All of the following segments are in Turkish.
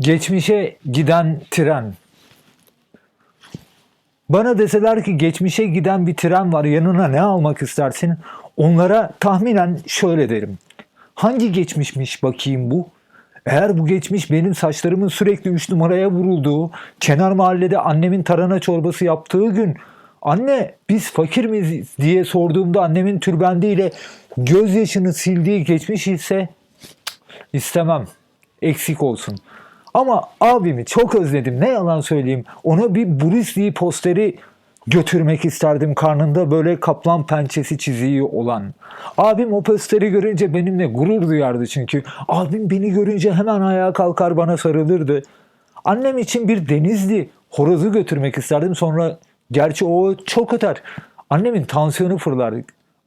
Geçmişe giden tren. Bana deseler ki geçmişe giden bir tren var yanına ne almak istersin? Onlara tahminen şöyle derim. Hangi geçmişmiş bakayım bu? Eğer bu geçmiş benim saçlarımın sürekli 3 numaraya vurulduğu, kenar mahallede annemin tarhana çorbası yaptığı gün, anne biz fakir miyiz diye sorduğumda annemin türbendiyle gözyaşını sildiği geçmiş ise İstemem. Eksik olsun. Ama abimi çok özledim. Ne yalan söyleyeyim. Ona bir Bruce Lee posteri götürmek isterdim karnında böyle kaplan pençesi çiziği olan. Abim o posteri görünce benimle gurur duyardı çünkü. Abim beni görünce hemen ayağa kalkar bana sarılırdı. Annem için bir denizli horozu götürmek isterdim. Sonra gerçi o çok öter. Annemin tansiyonu fırlar.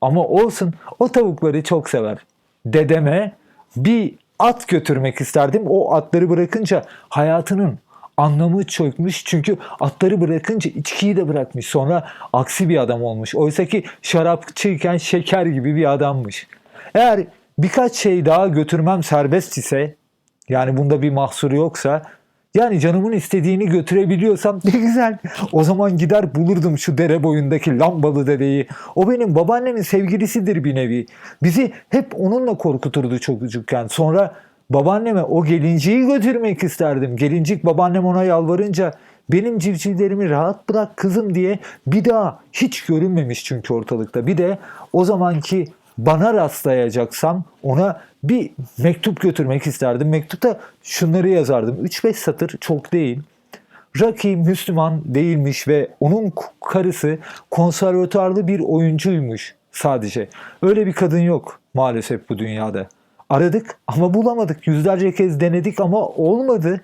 Ama olsun o tavukları çok sever. Dedeme bir at götürmek isterdim. O atları bırakınca hayatının anlamı çökmüş. Çünkü atları bırakınca içkiyi de bırakmış. Sonra aksi bir adam olmuş. Oysa ki şarapçıyken şeker gibi bir adammış. Eğer birkaç şey daha götürmem serbest ise yani bunda bir mahsur yoksa yani canımın istediğini götürebiliyorsam ne güzel. O zaman gider bulurdum şu dere boyundaki lambalı dedeyi. O benim babaannemin sevgilisidir bir nevi. Bizi hep onunla korkuturdu çocukken. Sonra babaanneme o gelinciyi götürmek isterdim. Gelincik babaannem ona yalvarınca benim civcivlerimi rahat bırak kızım diye bir daha hiç görünmemiş çünkü ortalıkta. Bir de o zamanki bana rastlayacaksam ona bir mektup götürmek isterdim. Mektupta şunları yazardım. 3-5 satır çok değil. Rocky Müslüman değilmiş ve onun karısı konservatuarlı bir oyuncuymuş sadece. Öyle bir kadın yok maalesef bu dünyada. Aradık ama bulamadık. Yüzlerce kez denedik ama olmadı.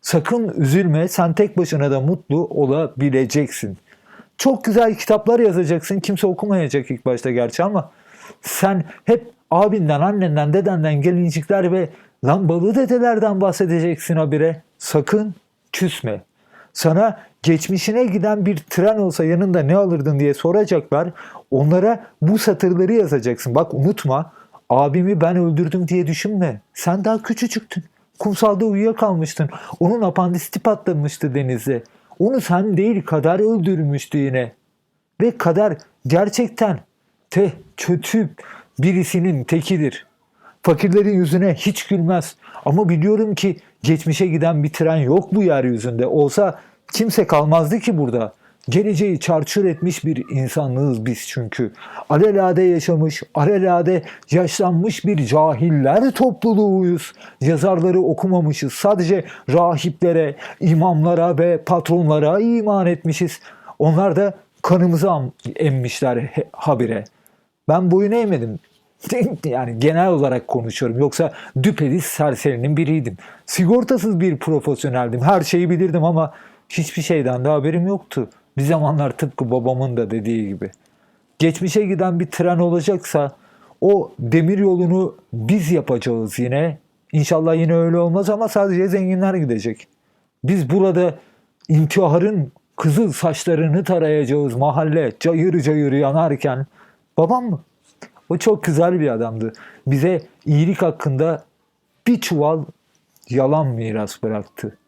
Sakın üzülme sen tek başına da mutlu olabileceksin. Çok güzel kitaplar yazacaksın. Kimse okumayacak ilk başta gerçi ama sen hep abinden, annenden, dedenden gelincikler ve lambalı dedelerden bahsedeceksin habire. Sakın küsme. Sana geçmişine giden bir tren olsa yanında ne alırdın diye soracaklar. Onlara bu satırları yazacaksın. Bak unutma abimi ben öldürdüm diye düşünme. Sen daha küçücüktün. Kumsalda uyuyakalmıştın. Onun apandisiti patlamıştı denizde. Onu sen değil kader öldürmüştü yine. Ve kader gerçekten te kötü birisinin tekidir. Fakirlerin yüzüne hiç gülmez. Ama biliyorum ki geçmişe giden bir tren yok bu yeryüzünde. Olsa kimse kalmazdı ki burada. Geleceği çarçur etmiş bir insanlığız biz çünkü. Alelade yaşamış, alelade yaşlanmış bir cahiller topluluğuyuz. Yazarları okumamışız. Sadece rahiplere, imamlara ve patronlara iman etmişiz. Onlar da kanımızı emmişler habire. Ben boyun eğmedim. Yani genel olarak konuşuyorum. Yoksa düpedüz serserinin biriydim. Sigortasız bir profesyoneldim. Her şeyi bilirdim ama hiçbir şeyden de haberim yoktu. Bir zamanlar tıpkı babamın da dediği gibi. Geçmişe giden bir tren olacaksa o demir yolunu biz yapacağız yine. İnşallah yine öyle olmaz ama sadece zenginler gidecek. Biz burada intiharın kızıl saçlarını tarayacağız mahalle cayır cayır yanarken babam mı? O çok güzel bir adamdı. Bize iyilik hakkında bir çuval yalan miras bıraktı.